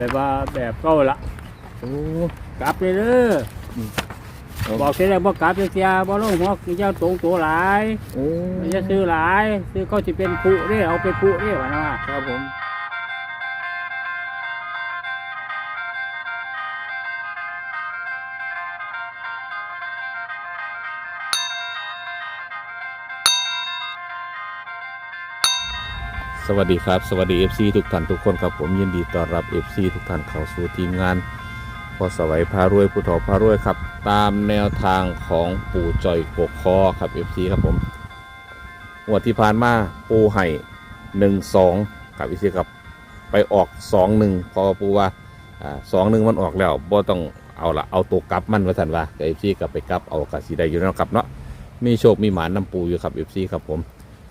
แบบว่าแบบเก่าละโอ้กลับเลยเด้ออบอกเสียแล้วบ่กลับเสียบ่ลงหัวเจ้าตรงตัวหลายโอ้ไม่จะซื้อหลาย ซื้อเขาสิเป็นผู้เด้เอาไปผู้เด้ว่านะว่าครับผม สวัสดีครับ สวัสดี FC ทุกท่านทุกคนครับผมยินดีต้อนรับ FC ทุกท่านเข้าสู่ทีมงานพอสวัยพารวยผู้ถอพารวยครับ ตามแนวทางของปู่จอยกกคอครับ FC ครับผมงวดที่ผ่านมาปูไห่หนึ่งสองกับ FC ครับไปออกสองหนึ่งพอปูว่าอ่าสองหนึ่งมันออกแล้วบ่ต้องเอาละเอาตัวกลับมันไว้ทันว่ากับ FC กับไปกลับเอากับสีได้อยู่แล้วครับเนาะมีโชคมีหมานนำปูอยู่ครับ FC ครับผม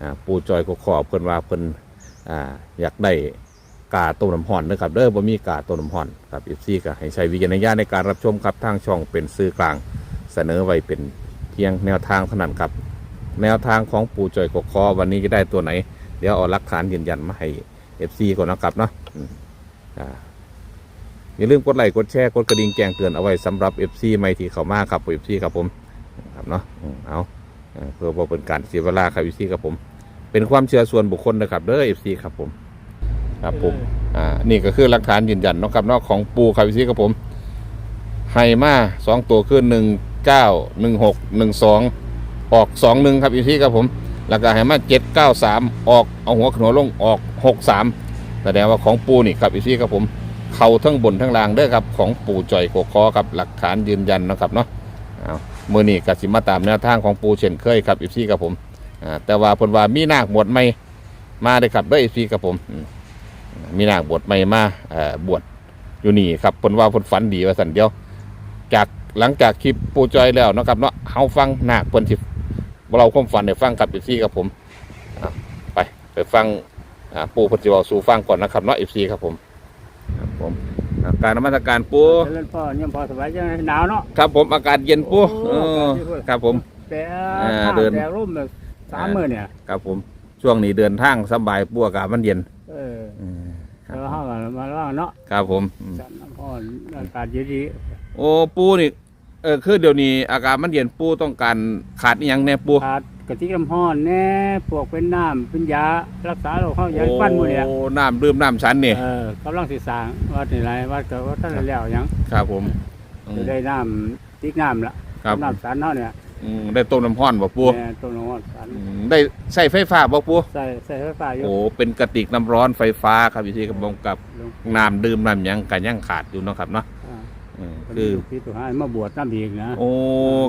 อ่าปูจอยกกคอเพิ่นว่าเพิ่น อ่าอยากได้กาต้มน้ำห่อนนะครับเด้อบ่มีกาต้มน้ำห่อนครับอีซี่ก็ให้ใช้วิจารณญาณในการรับชมครับทางช่องเป็นสื่อกลางเสนอไว้เป็นเพียงแนวทางเท่านั้นครับ แนวทางของปู่จอยกกคอวันนี้จะได้ตัวไหน เดี๋ยวเอาหลักฐานยืนยันมาให้เอฟซีก่อนนะครับเนาะอ่าอย่าลืมกดไลค์กดแชร์กดกระดิ่งแจ้งเตือนเอาไว้สำหรับ FC ใหม่ที่เขามากครับ FC ครับผมครับเนาะเอาเพื่อบ่เป็นการเสียเวลาครับ FC ครับผม เป็นความเชื่อส่วนบุคคลนะครับเด้อ FC ครับผมครับผมอ่านี่ก็คือหลักฐานยืนยันเนาะครับเนอกของปูครับ FC ครับผมให้มาสองตัวคือหนึ่งเก้าหนึ่งหกหนึ่งสองออกสองหนึ่งครับ FC ครับผมแล้วก็ให้มาเจ็ดเก้าสามออกเอาหัวขนหัวลงออกหกสามแสดงว่าของปูนี่ครับ FC ครับผมเข่าทั้งบนทั้งล่างเด้อครับของปูจ่อยโกคอครับหลักฐานยืนยันเนาะครับเนาะเอามือนี่กสิมาตามแนวทางของปูเช่นเคยครับ FC ครับผม อ่าแต่ว่าเพนว่ามีนาคบวชใหม่มาเลยครับเด้วยซีกับผมอืมมีนาคบวชใหม่มาเอ่อบวชอยู่นี่ครับเพนว่าเพนฝันดีว่าสันเดียว จากหลังจากคลิปปูจอยแล้วเนาะครับเนาะเฮาฟังนาคเพิ่นสิเราความฝันให้ฟังครับอีซีกับผมอะไปไปฟังอ่าปูเพิ่นสิเว้าสู่ฟังก่อนนะครับเนาะ FC ครับผมครับผมอ่าการนมัสการปู เจริญพ่อเนี่ยพ่อสบายจังหนาวเนาะ ครับผมอากาศเย็นปูโอ้เอออากาศดีเว้ยครับผม แต่อ่าข้าวเดิน แต่ร่มแบบ สามมื้อเนี่ย ครับผมช่วงนี้เดินทางสบายปูอากาศมันเย็นเอออืมครัแล้บวเฮาก็มาล่างเนาะครับผมอืมจันน้ำพรอากาศเย็นดีโอ้ปูนี่เออคือเดี๋ยวนี้อากาศมันเย็นปูต้องการขาดอหยังแน่ปูขาดกะทิน้ำร้อนแน่พวกเป็นน้ำเป็นยารักษาโรคเฮายาฟันหมื้เนี่ยโอ้น้ำดื่มน้ำชั้นนี่เออกำลังสิสร้างวัดนี่ไรวัดก็ว่าท่านได้แล้วหยังครับผมอืจะมได้น้ำติ๊กน้ำละครับน้ำสันเนาะเนี่ย อืมได้ต้มน้ำห้อนบ่ปูแม่ต้นน้ำสันอืมได้ใช้ไฟฟ้าบ่ปูใส่ใส่ไฟฟ้าอยู่โอ้เป็นกระติกน้ำร้อนไฟฟ้าครับพี่ที่กำลังกับลงน้ำดื่มน้ำหยังกันยังขาดอยู่เนาะครับเนาะอ่าอืมคืคืออพี่ตัวหายมาบวชน้ำอีกนะโอ้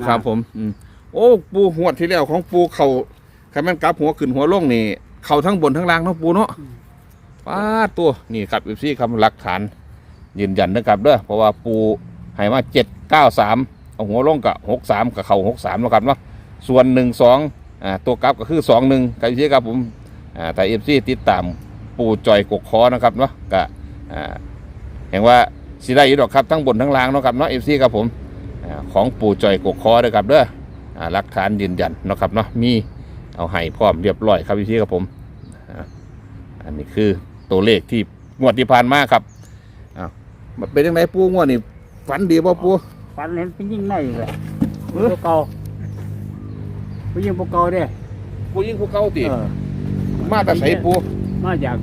ครับผมอืมโอ้ปูหัวดที่แล้วของปูเขาคันแม่นกลับหัวขึ้นหัวลงนี่ เขาทั้งบนทั้งล่างเนาะปูเนาะป้าดตัวนี่ครับอีซี่คำหลักฐานยืนยันนะครับเด้อเพราะว่าปูให้มาเจ็ดเก้าสาม เอาหัวลงกับหกสามกับเข่าหกสามนะครับเนาะส่วนหนึ่งสองอ่าตัวกลับก็คือสองหนึ่งครับพี่ครับผมอ่าแต่เอฟซีติดตามปูจอยกกคอนะครับเนาะก็อ่าเห็นว่าสิได้ยู่ดอกครับทั้งบนทั้งล่างเนาะครับเนาะเอฟซีครับผมอ่าของปูจอยกกคอนะครับเด้ออ่าหลักฐานยืนยันเนาะครับเนาะมีเอาให้พร้อมเรียบร้อยครับพี่ครับผมอ่าอันนี้คือตัวเลขที่งวดที่ผ่านมาครับอ้าวเป็นยังไงปูงวดนี่ฝันดีป่ะปู ฟันเห็นเป็นยิ่งในอีกแหละพวกเก่าผู้ยิ่งพวกเก่าเด้ปูยิงภูเขาติเออมาแต่ใส่ปูมาจาก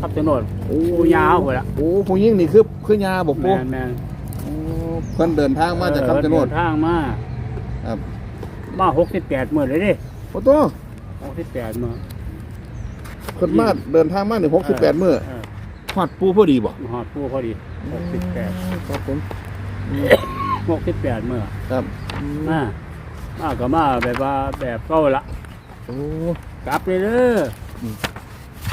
ขับถนนโอ้ผู้ยาวหมดละโอ้ผู้ยิงนี่คือคือยาบอกปูแม่นแม่นโอ้เพิ่นเดินทางมาจากคำชะโนดเดิทางมาครับ มาหกสิบแปดหมื่นเลยดิโอ้โตหกสิบแปดมื่นเพิ่นมาเดินทางมาหนึ่งหกสิบแปดมื้อฮอดปูพอดีบ่หอดผู้พอดีหกสิบแปดครับผม หกสิบแปดมื่อครับมามาก็มาแบบว่าแบบเก่าละโอ้กลับเลยเด้ออ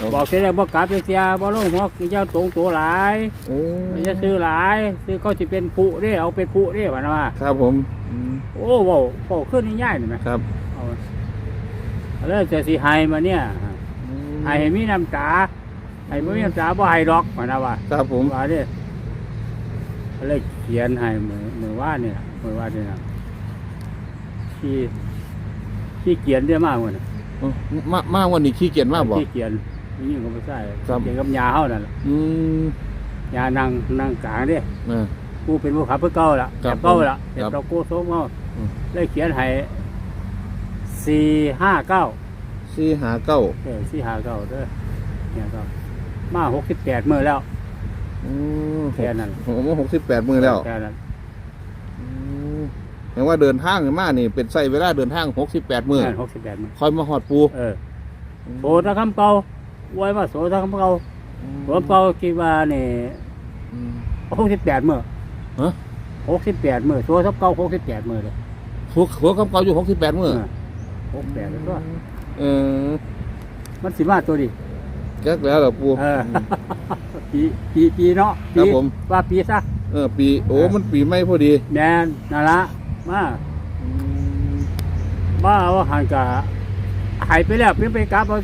มบอกเสียแล้วบ่กลับเสียบ่ลงหัวเจ้าตรงตัวหลายโอ้ไม่จะซื้อหลายซื้อเขาสิเป็นผู้เด้เอาเป็นผู้เด้ว่านะว่าครับผมอืมโอ้โหโอ้ขึ้นนี่ง่ายนี่ไหมครับเอาแล้วจะสิให้มาเนี่ยให้ให้มีน้ำตาให้บ่มีน้ำตาบ่ให้ดอกว่านะว่าครับผมว่าเด้เลยเขียนให้มือมือว่านี่ล่ะมือว่านี่นะที่ที่เขียนได้มากกว่านะมามาวันนี้ขี้เกียจมากบ่ที่เขียนนี่ก็ไม่ใช่ครับเขียนกับยาเฮานั่นล่ะอืมยยานั่งนั่งกลางเด้เออกูเป็นผู้ขับเพื่อเก่าละครัแบบบเก่าละครับแบบเราโก้โซ่เมาอืมได้เขียนให้สี่ห้าเก้าสี่หาเก้าเออสี่ห้าเก้าเด้อเนี่ยก็มาหกสิบแปดมือแล้ว อืมแค่นั้นผมว่าหกสิบแปดมือแล้วแค่นั้นอืมแปลว่าเดินทางมานี่ เป็นใส่เวลาเดินทางหกสิบแปดมือหกสิบแปดมือคอยมาหอดปูเออโสตะคำเก่าไว้มาโสตะคำเก่าโสตะเก่าคิดว่านี่อืมหกสิบแปดมือฮะหกสิบแปดมือโสตะเก่าหกสิบแปดมือเลยหัวหัวคำเก่าอยู่หกสิบแปดมือหกแปดแล้วก็เออ มันสิมาตัวดิแก๊กแล้วเหรอปูเออ ปีปีปีเนาะครัปีบผม ว่าปีซะ เออปีโอ้มันปีไม่พอดีแมนนั่นละมาบ้าว่าหันกะหายไปแล้วเพิ่งไปกลับเอา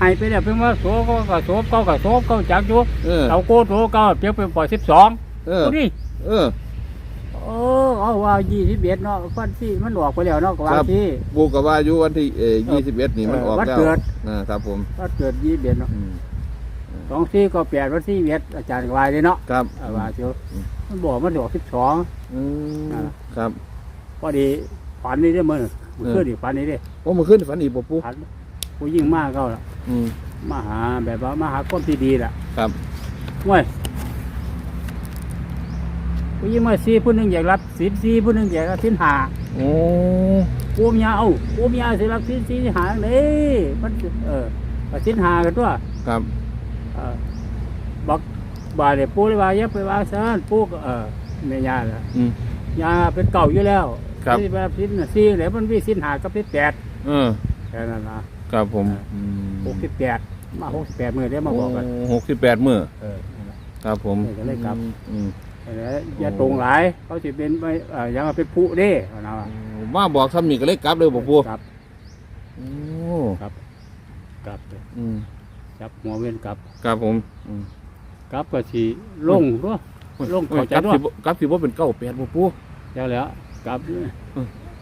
หายไปแล้วเพิ่งว่าโสก็กับโสเก้ากับโสเก้าจักอยู่เออ เอาโกโสเก้าเพียงเป็นปล่อยสิบสองเออ นี่เออเออเอาว่ายี่สิบเอ็ดเนาะฟันที่มันออกไปแล้วเนาะก็ว่าครับ ที่ปูกับว่าอยู่วันที่เอยี่สิบเอ็ดนี่มันออกวันแล้วเกิด นะครับผม ก็เกิดยี่สิบเอ็ดเนาะอืมส องที่ก็แปดวันที่เอ็ดอาจารย์ก็ว่าเลยเนาะครับเอาว่าเชียวอืมมันบอกมันออกสิบสอง อืมอ่า ครับ พอดีฝันนี่ได้อมื่อเออ เพื่อดีฝันนี่ได้โอ้มาขึ้นฝันอีกบ่ปูฝันผู้ยิ่งมากก็ละอืมมาหาแบบว่ามาหาคนที่ดีล่ะครับเว้ยผู้ยิ่งมาซีผู้หนึ่งอยากรับสินซีผู้หนึ่งอยากรับสินหาโอ้ปูมยาเอาปูมยาสิรับสินซีหาเลยมันเออก็สินหากันตัว ครับเออ บอกบ่าเนี่ยปูเลยว่าอย่าไปว่าซะปูก็เออแม่ยาล่ะอืม ยาเป็นเก่าอยู่แล้วครับ ที่แบบสินน่ะซีแล้วมันมีสินหากับสินแปดเออ แค่นั้นละครับผมหกสิบแปดมาหกสิบแปดมือได้มาบอกกันหกสิบแปดมือเออนั่นล่ะครับผมเออก็เลยกลับ อืมแล้วอย่าตรงหลาย เขาจะเป็นไม่เอ่ออยังว่าเป็นผู้เด้เอานะว่ามาบอกทำนี่ก็เลยกลับเลยบ่ปูกลับโอ้กลับกลับเลยอืมจับหัวเวียนกลับ ครับผมอืม กลับก็สีลงด้วยลงเข้าใจกลับด้วยสิบ่กลับสิบ่เป็นเก้าแปดบ่ปูเจ้าแล้วกลับ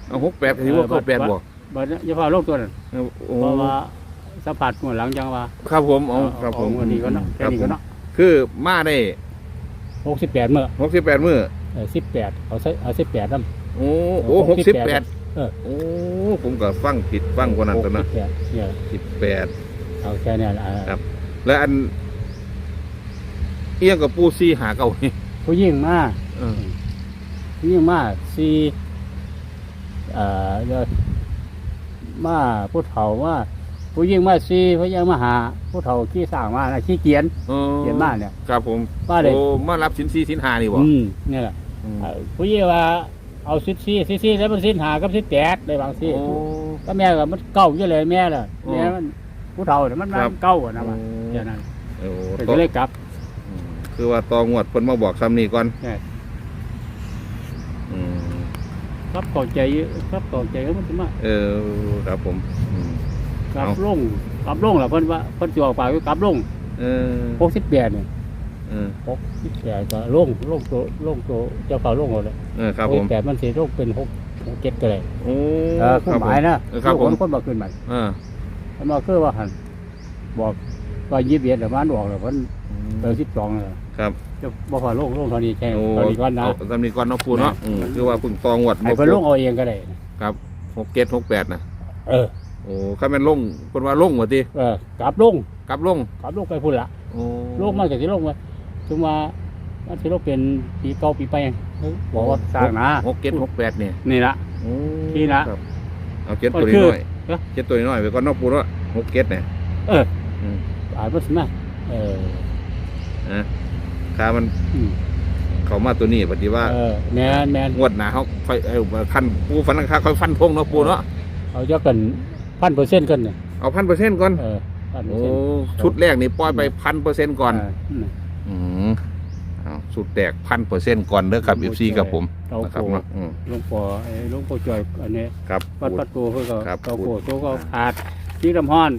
เอาหกแปดสิบ่เก้าแปดบ่บัดนี้อย่าพาลงตัวนั้นโอ้เพราะว่าสัมผัสหัวหลังจังว่า ครับผมเอาครับผมเอาวันนี้ก็เนาะแค่นี้ก็เนาะคือมาได้หกสิบแปดเมื่อหกสิบแปดมือสิบแปดเอาใส่เอาสิบแปดนั่นโอ้โอ้หกสิบแปดเออโอ้ผมก็ฟังผิดฟังกว่านั้นตัวนะหกสิบแปดเนี่ยสิบแปดเอาแค่เนี้ละครับ และอัน เอียงกับปูซี่หาเก่านี่ผู้ยิ่งมาเออผู้ยิ่งมาสี่เอ่อเดี๋ยวมาผู้เฒ่าว่าผู้ยิ่งมาสี่ผู้ยิ่งมาหาผู้เฒ่าขี้สร้างมานะขี้เกียนออเกียนมาเนี่ย ครับผมมาเลย โอ้มารับสินซีสินหานี่บ่อืมเนี่ยแหละอืมเอ่อผู้ยิ่งว่าเอาสิบสี่สิบสี่แล้วมันสินหากับสิบแปดได้บางสิโอ้ ก็แม่ก็มันเก่าอยู่เลยแม่ล่ะโอ้แม่มันผู้เฒ่าเนี่ยมันครับมันเก่าอะนะว่าโอ้อย่างนั้นโอ้เป็นต่อก็เลยกลับอืม คือว่าตองวดเพิ่นมาบอกซ้ำนี่ก่อนใช่อืมครับเข้าใจอยู่ครับเข้าใจว่ามันจะมาเออครับผมอืม กลับเอา ลงกลับลงล่ะเพิ่นว่าเพิ่นสิออกปากว่ากลับลงเออหกสิบแปดเนี่ยเออหกสิบแปดก็ลงลงตัวลงตัวเจ้าเก่าลงหมดเลยเออครับหผกมแปดมันสิลงเป็นหกหกเจ็ดก็เลยโอ้เออขึ้นหมายนะเออครับผมลูกคนบอกขึ้นหมายเออมันมาคือว่าหันบอกว่ายี่สิบเอ็ดแต่มันออกแล้วเพิ่นเออสิบสองเลย ครับจะบ่พอลงลงเท่านี้แค่โอ้เท่านี้ก่อนนะ เอาซ้ำนี่ก่อนเนาะปูเนาะอืมคือว่าเพิ่งตองวดให้เพิ่นลงเอาเองก็ได้ครับหกเจ็ดหกแปดนะเออ โอ้ข้าแม่นลงเพิ่นว่าลงว่าติเออกลับลงกลับลงกลับลงไปพุ่นละโอ้ลงมาจากที่ลงมาถึงว่ามันสิลงเป็นปีเก่าปีไปบอกว่าสร้างนะหกเจ็ดหกแปดเนี่ยนี่ละ โอ้นี่นะครับเอาเจ็ดตัวก็คือน้อยเอ๊ะเจ็ดตัวน้อยไปก่อนเนอกปูเนาะหกเจ็ดเนี่ยเอออืม อ่านบ่สิมาเออนะ ค่ามันอืมเขามาตัวนี้ปฏิว่าเออแมนแมนงวดหนาเขาค่อยเออคันปูฟันราคาค่อยฟันทงเนาะปูเนาะเอาจะกันพันเปอร์เซ็นต์กันเนี่ยเอาพันเปอร์เซ็นต์ก่อนเออพันเปอโอ้ร์เซ็นต์ ชุดแรกนี่ปล่อยไปพันเปอร์เซ็นต์ก่อนเอืมอืมเอาสุดแตกพันเปอร์เซ็นต์ก่อนเด้อครับเอฟซีกับผมเรานะครับโกเนาะอืม หลวงพ่อไอ้หลวงพ่อจ่อยอันนี้ครับ วัดประตูเพื่อก็ครับเขาโกโตก็ขาดที่ลำห้อน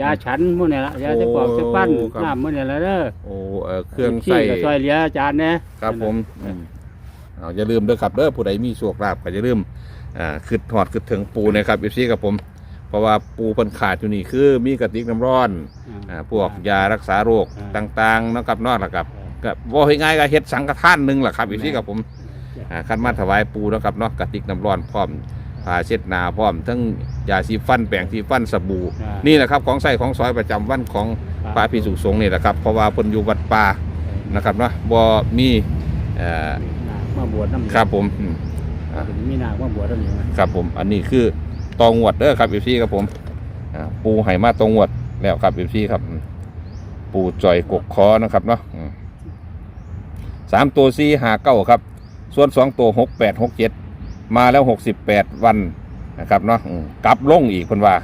ยาฉันมื้อนี่ละยาจะปอกจะปั้นโอ้ครับ น้ำมื้อนี่ละเด้อโอ้เอ่อเครื่องที่ใส่ก็ซอยเหลืออาจารย์นะครับผมเออเอาอย่าลืมเด้อครับเด้อผู้ใดมีโชคลาภก็อย่าลืมอ่าคืดถอดคืดถึงปูนะครับเอฟซีกับผม เพราะว่าปูเพิ่นขาดอยู่นี่คือมีกระติกน้ำร้อนอ่าพวกยารักษาโรคอ่าต่างๆเนาะครับเนอกแล้วกับก็บ่ง่ายๆก็เฮ็ดสังฆทานหนึงล่ะครับอีกที่กับผมอ่าคันมาถวายปูเนาะครับเนาะกระติกน้ำร้อนพร้อม ผ้าเช็ดหน้าพร้อม ทั้งยาสีฟันแปรงสีฟันสบู่อ่านี่แหละครับของใส่ของซอยประจำวันของพระพิสุสงฆ์นี่แหละครับเพราะว่าเพิ่นอยู่วัดป่านะครับเนาะบ่มีเอ่อนาคมาบวชน้ำครับผมอืมอ่ามีนาคมาบวชน้ำอยู่นะครับผมอันนี้คือตองวดเด้อครับอีซี่ครับผมอ่าปูไหมาตองวดแล้วครับอีซี่ครับอืมปูจ่อยกกคอนะครับเนาะอืมสามตัวสี่หาเก้าครับ ส่วนสองตัวหกแปดหกเจ็ด มาแล้วหกสิบแปดวันนะครับเนาะอืมกลับลงอีกเพิ่นว่า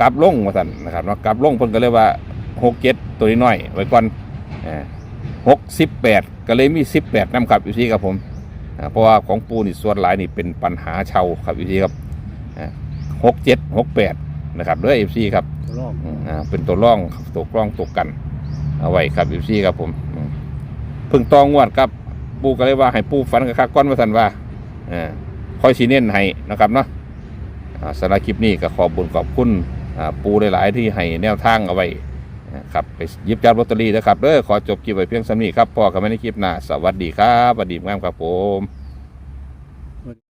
กลับลงมาสั่นนะครับเนาะกลับลงเพิ่นก็เลยว่าหกเจ็ดตัวน้อยๆไว้ก่อนหกสิบแปดก็เลยมีสิบแปดนำครับอีซี่ครับผมอ่าเพราะว่าของปูนี่ส่วนหลายนี่เป็นปัญหาเช่าครับอีซีครับหกเจ็ดหกแปดนะครับเด้อเอฟซีครับตัวร่องอืมอ่าเป็นตัวร่องตัวกล้องตัวกัน เอาไว้ครับเอฟซีครับผมอืมเพึ่งตองงวดครับปูก็เลยว่าให้ปูฝันกับข้าก้อนมาสันว่าอ่า คอยสีเน้นให้นะครับเนาะอ่าสำหรับคลิปนี้ก็ขอบุญขอบคุณอ่าปูหลาย ๆ ที่ให้แนวทางเอาไว้ครับไปยิบจับลอตเตอรี่นะครับเด้อขอจบคลิปไว้เพียงสำนี้ครับพอกันไม่ในคลิปหน้าสวัสดีครับสวัสดีงามครับผม